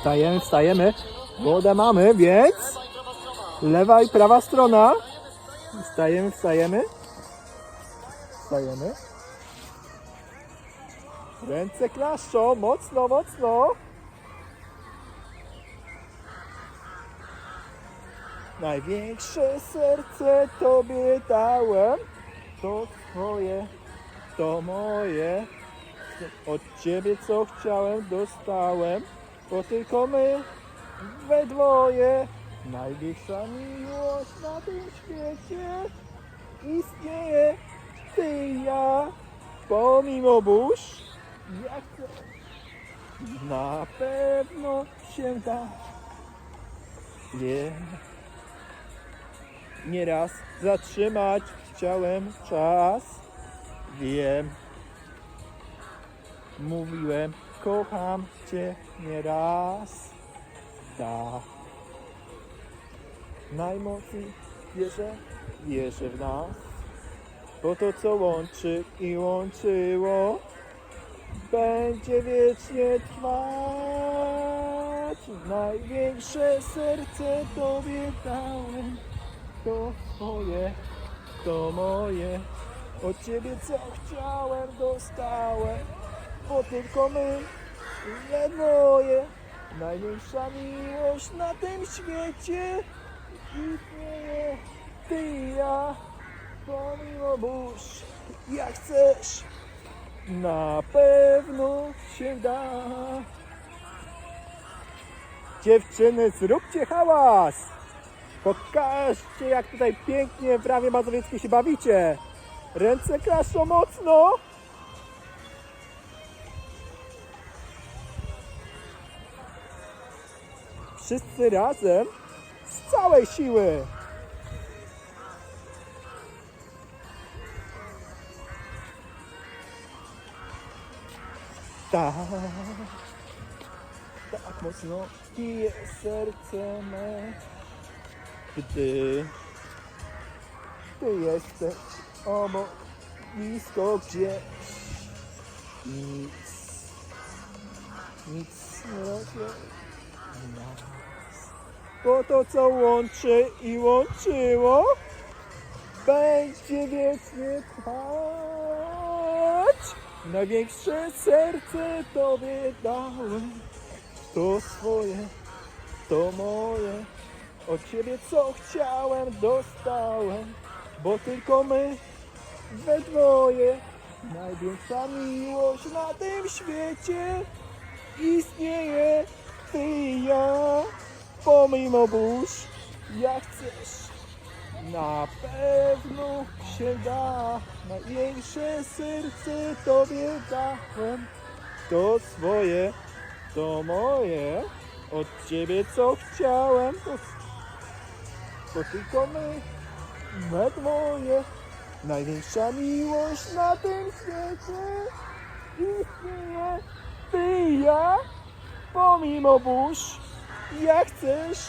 Wstajemy, wstajemy. Wodę mamy, więc lewa i prawa strona. Wstajemy, wstajemy. Wstajemy. Ręce klaszczą, mocno, mocno. Największe serce Tobie dałem, to Twoje, to moje. Od Ciebie co chciałem dostałem, bo tylko my we dwoje. Największa miłość na tym świecie istnieje Ty i ja, pomimo burz, jak na pewno się da. Wiem. Nieraz zatrzymać chciałem czas. Wiem. Mówiłem, kocham cię nieraz. Tak. Najmocniej wierzę, wierzę w nas. Bo to co łączy i łączyło, będzie wiecznie trwać. Największe serce Tobie dałem, to Twoje, to moje. Od Ciebie co chciałem dostałem, bo tylko my, we dwoje. Największa miłość na tym świecie istnieje Ty i ja, pomimo burz, jak chcesz. Na pewno się da. Dziewczyny, zróbcie hałas! Pokażcie, jak tutaj pięknie w Rawie Mazowieckiej się bawicie. Ręce klaszczą mocno. Wszyscy razem z całej siły. Tak, tak mocno bije serce me, gdy ty jesteś obok, blisko gdzieś. Nic, nic nie nas. Bo to, co łączy i łączyło, będzie wiecznie trwać. Największe serce Tobie dałem, to swoje, to moje. Od Ciebie co chciałem, dostałem, bo tylko my we dwoje. Największa miłość na tym świecie istnieje Ty i ja, pomimo burz, jak chcesz. Na pewno się da, największe serce Tobie dałem. To swoje, to moje, od Ciebie co chciałem, to, to tylko my, we dwoje. Największa miłość na tym świecie istnieje Ty i ja, pomimo burz, jak chcesz.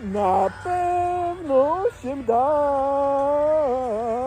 Na pewno się da.